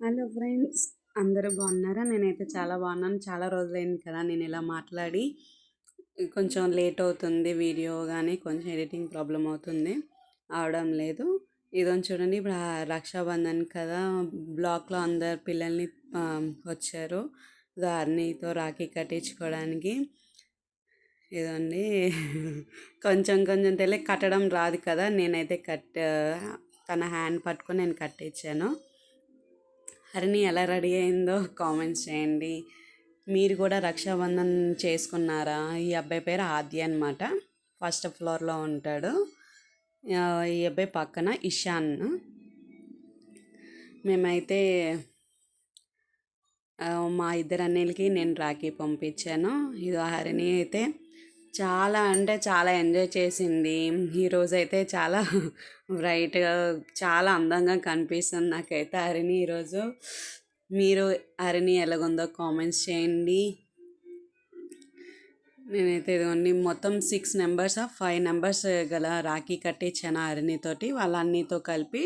Hello friends అందరూ బాగున్నారా? నేనైతే చాలా బాగున్నాను. చాలా రోజులైంది కదా నేను ఇలా మాట్లాడి. కొంచెం లేట్ అవుతుంది వీడియో కానీ కొంచెం ఎడిటింగ్ ప్రాబ్లం అవుతుంది. అవడం లేదు. ఇదని చూడండి ఇప్పుడు రక్షాబంధన్ కదా బ్లాక్లో అందరు పిల్లల్ని వచ్చారు. దారినితో రాఖీ కట్టించుకోవడానికి. ఇదండి కొంచెం కొంచెం తెలియ కట్టడం రాదు కదా. నేనైతే కట్ తన హ్యాండ్ పట్టుకొని నేను కట్టించాను. హరిణి ఎలా రెడీ అయిందో కామెంట్స్ చేయండి. మీరు కూడా రక్షాబంధన్ చేసుకున్నారా? ఈ అబ్బాయి పేరు ఆద్య అనమాట ఫస్ట్ ఫ్లోర్లో ఉంటాడు. ఈ అబ్బాయి పక్కన ఇషాన్. మేమైతే మా ఇద్దరు అన్నయ్యలకి నేను రాఖీ పంపించాను. ఇది హరిణి అయితే చాలా అంటే చాలా ఎంజాయ్ చేసింది. ఈరోజు అయితే చాలా బ్రైట్గా చాలా అందంగా కనిపిస్తుంది నాకైతే హరిణి ఈరోజు మీరు హరిణి ఎలాగుందో కామెంట్స్ చేయండి. నేనైతే ఇదిగోండి మొత్తం సిక్స్ నెంబర్స్ ఫైవ్ నెంబర్స్ గల రాఖీ కట్టించాను హరిణితోటి. వాళ్ళ అన్నితో కలిపి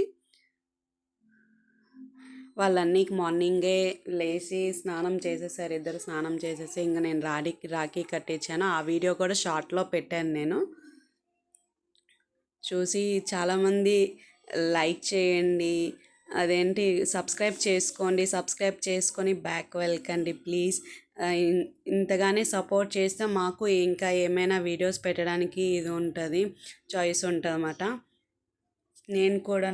వాళ్ళన్నీ మార్నింగే లేచి స్నానం చేసేసారు. ఇద్దరు స్నానం చేసేసి ఇంకా నేను రాఖీ రాఖీ కట్టించాను ఆ వీడియో కూడా షార్ట్లో పెట్టాను నేను. చూసి చాలామంది లైక్ చేయండి. అదేంటి సబ్స్క్రైబ్ చేసుకోండి సబ్స్క్రైబ్ చేసుకొని బ్యాక్ వెల్కండి ప్లీజ్. ఇంతగానే సపోర్ట్ చేస్తే మాకు ఇంకా ఏమైనా వీడియోస్ పెట్టడానికి ఇది ఉంటుంది చాయిస్ ఉంటుంది అన్నమాట నేను కూడా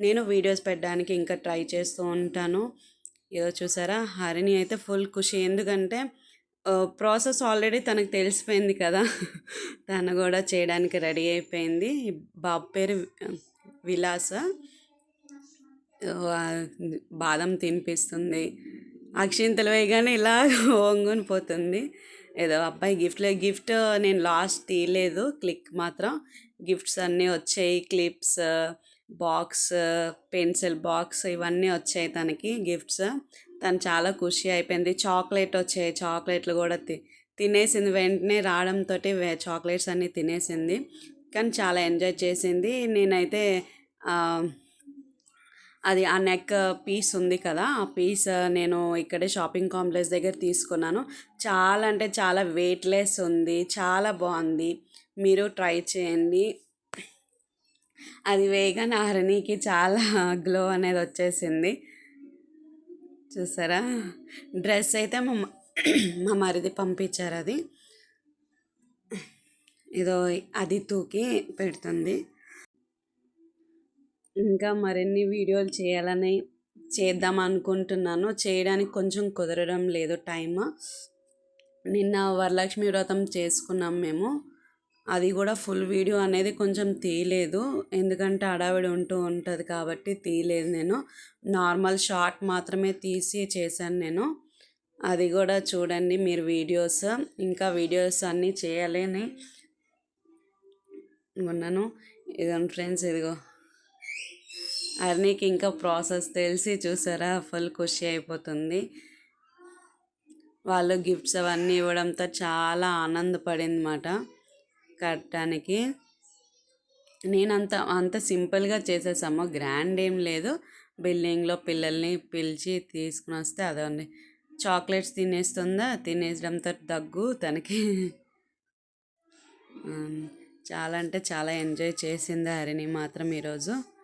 నేను వీడియోస్ పెట్టడానికి ఇంకా ట్రై చేస్తూ ఉంటాను. ఏదో చూసారా? హరిణి అయితే ఫుల్ ఖుషి. ఎందుకంటే ప్రాసెస్ ఆల్రెడీ తనకు తెలిసిపోయింది కదా. తను కూడా చేయడానికి రెడీ అయిపోయింది. బాబు పేరు విలాస. బాదం తినిపిస్తుంది. అక్షింతలు వేయగానే ఇలా వంగుని పోతుంది. ఏదో అబ్బాయి గిఫ్ట్లో గిఫ్ట్ నేను లాస్ట్ తీయలేదు. క్లిక్ మాత్రం గిఫ్ట్స్ అన్నీ వచ్చాయి. క్లిప్స్ బాక్స్ పెన్సిల్ బాక్స్ ఇవన్నీ వచ్చాయి తనకి గిఫ్ట్స్. తను చాలా ఖుషి అయిపోయింది. చాక్లెట్ వచ్చాయి. చాక్లెట్లు కూడా తి తినేసింది. వెంటనే రావడంతో చాక్లెట్స్ అన్నీ తినేసింది. కానీ చాలా ఎంజాయ్ చేసింది. నేనైతే అది ఆ నెక్ పీస్ ఉంది కదా ఆ పీస్ నేను ఇక్కడే షాపింగ్ కాంప్లెక్స్ దగ్గర తీసుకున్నాను. చాలా అంటే చాలా వెయిట్లెస్ ఉంది చాలా బాగుంది. మీరు ట్రై చేయండి. అది వేయగానే హరణికి చాలా గ్లో అనేది వచ్చేసింది. చూసారా? డ్రెస్ అయితే మా మా మరిది పంపించారు అది. ఇదో అది తూకి పెడుతుంది. ఇంకా మరిన్ని వీడియోలు చేయాలని చేద్దాం అనుకుంటున్నాను. చేయడానికి కొంచెం కుదరడం లేదు టైం నిన్న వరలక్ష్మి వ్రతం చేసుకున్నాం మేము. అది కూడా ఫుల్ వీడియో అనేది కొంచెం తీయలేదు. ఎందుకంటే అడావిడి ఉంటూ ఉంటుంది కాబట్టి తీయలేదు నేను. నార్మల్ షార్ట్ మాత్రమే తీసి చేశాను నేను. అది కూడా చూడండి మీరు వీడియోస్. ఇంకా వీడియోస్ అన్నీ చేయాలని ఉన్నాను. ఇదండి ఫ్రెండ్స్ ఇదిగో. అర్నీకి ఇంకా ప్రాసెస్ తెలిసి చూసారా? ఫుల్ ఖుషి అయిపోతుంది. వాళ్ళు గిఫ్ట్స్ అవన్నీ ఇవ్వడంతో చాలా ఆనందపడింది మాట కట్టడానికి. నేను అంత అంత సింపుల్గా చేసేసాము. గ్రాండ్ ఏం లేదు. బిల్డింగ్లో పిల్లల్ని పిలిచి తీసుకుని వస్తే అదండి. చాక్లెట్స్ తినేస్తుందా? తినేసడంతో దగ్గు తనకి. చాలా అంటే చాలా ఎంజాయ్ చేసింది హరిణి మాత్రం ఈరోజు.